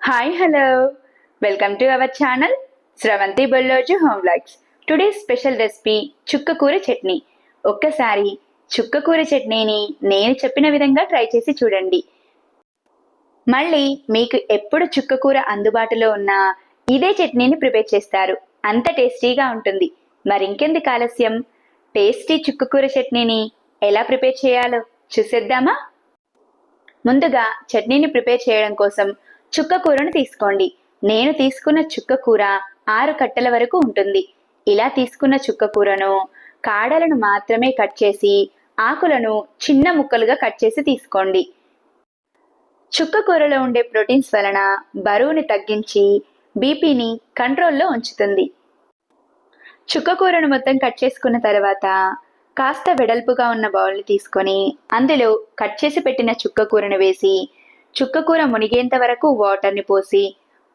Hi hello welcome to our channel Sravanthi Bolloju home vlogs today special recipe చుక్కకూర చట్నీ ఒక్కసారి చుక్కకూర చట్నీని నేను చెప్పిన విధంగా ట్రై చేసి చూడండి. మళ్ళీ మీకు ఎప్పుడు చుక్కకూర అందుబాటులో ఉన్నా ఇదే చట్నీని ప్రిపేర్ చేస్తారు. అంత టేస్టీగా ఉంటుంది. మరింకెందుకు ఆలస్యం? టేస్టీ చుక్కకూర చట్నీని ఎలా ప్రిపేర్ చేయాలో చూసేద్దామా? ముందుగా చట్నీని ప్రిపేర్ చేయడం కోసం చుక్క కూరను తీసుకోండి. నేను తీసుకున్న చుక్క కూర ఆరు కట్టల వరకు ఉంటుంది. ఇలా తీసుకున్న చుక్క కూరను కాడలను మాత్రమే కట్ చేసి ఆకులను చిన్న ముక్కలుగా కట్ చేసి తీసుకోండి. చుక్క కూరలో ఉండే ప్రోటీన్స్ వలన బరువుని తగ్గించి బీపీని కంట్రోల్లో ఉంచుతుంది. చుక్క కూరను మొత్తం కట్ చేసుకున్న తర్వాత కాస్త వెడల్పుగా ఉన్న బౌల్ని తీసుకొని అందులో కట్ చేసి పెట్టిన చుక్క కూరను వేసి చుక్క కూర మునిగేంత వరకు వాటర్ని పోసి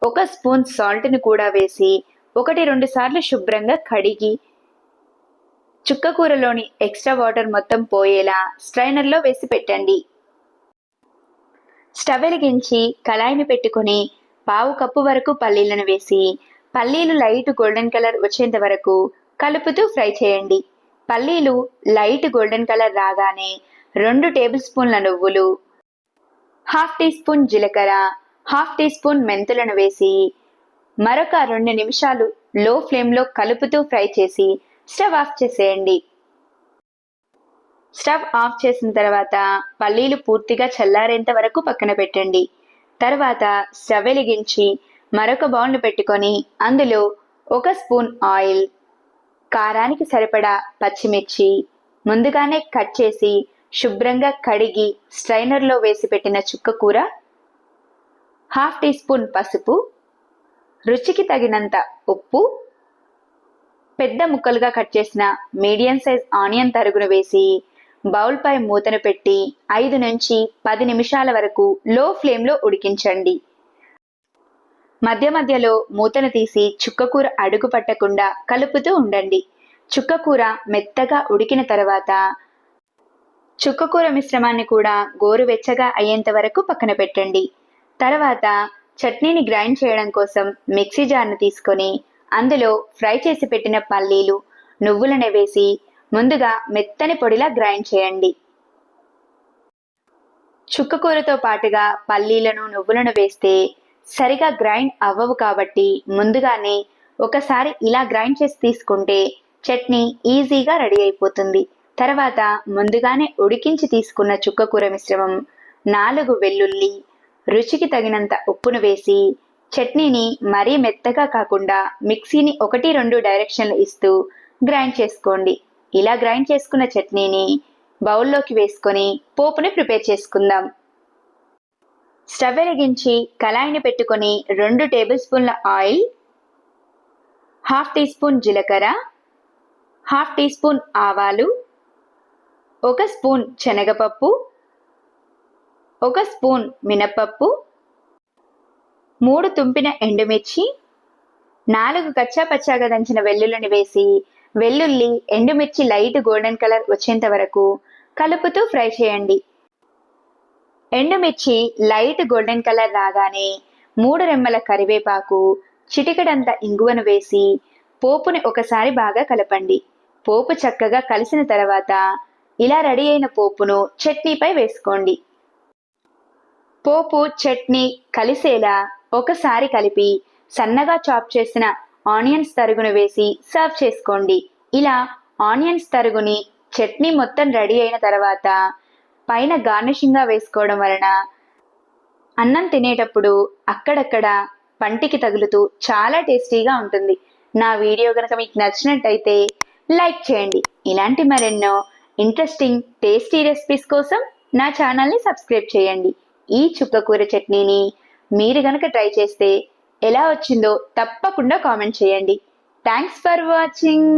ఒక స్పూన్ సాల్ట్ని కూడా వేసి ఒకటి రెండు సార్లు శుభ్రంగా కడిగి చుక్క కూరలోని ఎక్స్ట్రా వాటర్ మొత్తం పోయేలా స్ట్రైనర్లో వేసి పెట్టండి. స్టవ్ వెలిగించి కళాయిని పెట్టుకొని పావు కప్పు వరకు పల్లీలను వేసి పల్లీలు లైట్ గోల్డెన్ కలర్ వచ్చేంత వరకు కలుపుతూ ఫ్రై చేయండి. పల్లీలు లైట్ గోల్డెన్ కలర్ రాగానే రెండు టేబుల్ స్పూన్ల నువ్వులు హాఫ్ టీ స్పూన్ జీలకర్ర హాఫ్ టీ స్పూన్ మెంతులను వేసి మరొక రెండు నిమిషాలు లో ఫ్లేమ్లో కలుపుతూ ఫ్రై చేసి స్టవ్ ఆఫ్ చేసేయండి. స్టవ్ ఆఫ్ చేసిన తర్వాత పల్లీలు పూర్తిగా చల్లారేంత వరకు పక్కన పెట్టండి. తర్వాత స్టవ్ వెలిగించి మరొక బౌల్ను పెట్టుకొని అందులో ఒక స్పూన్ ఆయిల్ కారానికి సరిపడా పచ్చిమిర్చి ముందుగానే కట్ చేసి శుభ్రంగా కడిగి స్ట్రైనర్లో వేసి పెట్టిన చుక్క కూర హాఫ్ టీ స్పూన్ పసుపు రుచికి తగినంత ఉప్పు పెద్ద ముక్కలుగా కట్ చేసిన మీడియం సైజ్ ఆనియన్ తరుగును వేసి బౌల్పై మూతను పెట్టి ఐదు నుంచి పది నిమిషాల వరకు లో ఫ్లేమ్లో ఉడికించండి. మధ్య మధ్యలో మూతను తీసి చుక్కకూర అడుగు పట్టకుండా కలుపుతూ ఉండండి. చుక్కకూర మెత్తగా ఉడికిన తర్వాత చుక్కకూర మిశ్రమాన్ని కూడా గోరువెచ్చగా అయ్యేంత వరకు పక్కన పెట్టండి. తర్వాత చట్నీని గ్రైండ్ చేయడం కోసం మిక్సీ జార్ను తీసుకొని అందులో ఫ్రై చేసి పెట్టిన పల్లీలు నువ్వులను వేసి ముందుగా మెత్తని పొడిలా గ్రైండ్ చేయండి. చుక్కకూరతో పాటుగా పల్లీలను నువ్వులను వేస్తే సరిగా గ్రైండ్ అవ్వవు కాబట్టి ముందుగానే ఒకసారి ఇలా గ్రైండ్ చేసి తీసుకుంటే చట్నీ ఈజీగా రెడీ అయిపోతుంది. తర్వాత ముందుగానే ఉడికించి తీసుకున్న చుక్కకూర మిశ్రమం నాలుగు వెల్లుల్లి రుచికి తగినంత ఉప్పును వేసి చట్నీని మరీ మెత్తగా కాకుండా మిక్సీని ఒకటి రెండు డైరెక్షన్లు ఇస్తూ గ్రైండ్ చేసుకోండి. ఇలా గ్రైండ్ చేసుకున్న చట్నీని బౌల్లోకి వేసుకొని పోపుని ప్రిపేర్ చేసుకుందాం. స్టవ్ వెలిగించి కళాయిని పెట్టుకొని రెండు టేబుల్ స్పూన్ల ఆయిల్ హాఫ్ టీ స్పూన్ జీలకర్ర హాఫ్ టీ స్పూన్ ఆవాలు ఒక స్పూన్ శనగపప్పు ఒక స్పూన్ మినపప్పు మూడు తుంపిన ఎండుమిర్చి నాలుగు కచ్చా పచ్చాగా దంచిన వెల్లుల్లిని వేసి వెల్లుల్లి ఎండుమిర్చి లైట్ గోల్డెన్ కలర్ వచ్చేంత వరకు కలుపుతూ ఫ్రై చేయండి. ఎండుమిర్చి లైట్ గోల్డెన్ కలర్ రాగానే మూడు రెమ్మల కరివేపాకు చిటికడంత ఇంగువను వేసి పోపుని ఒకసారి బాగా కలపండి. పోపు చక్కగా కలిసిన తర్వాత ఇలా రెడీ అయిన పోపును చట్నీపై వేసుకోండి. పోపు చట్నీ కలిసేలా ఒకసారి కలిపి సన్నగా చాప్ చేసిన ఆనియన్స్ తరుగును వేసి సర్వ్ చేసుకోండి. ఇలా ఆనియన్స్ తరుగుని చట్నీ మొత్తం రెడీ అయిన తర్వాత పైన గార్నిషింగ్గా వేసుకోవడం వలన అన్నం తినేటప్పుడు అక్కడక్కడ పంటికి తగులుతూ చాలా టేస్టీగా ఉంటుంది. నా వీడియో కనుక మీకు నచ్చినట్టయితే లైక్ చేయండి. ఇలాంటి మరెన్నో ఇంట్రెస్టింగ్ టేస్టీ రెసిపీస్ కోసం నా ఛానల్ని సబ్స్క్రైబ్ చేయండి. ఈ చుక్కకూర చట్నీని మీరు గనక ట్రై చేస్తే ఎలా వచ్చిందో తప్పకుండా కామెంట్ చేయండి. Thanks for watching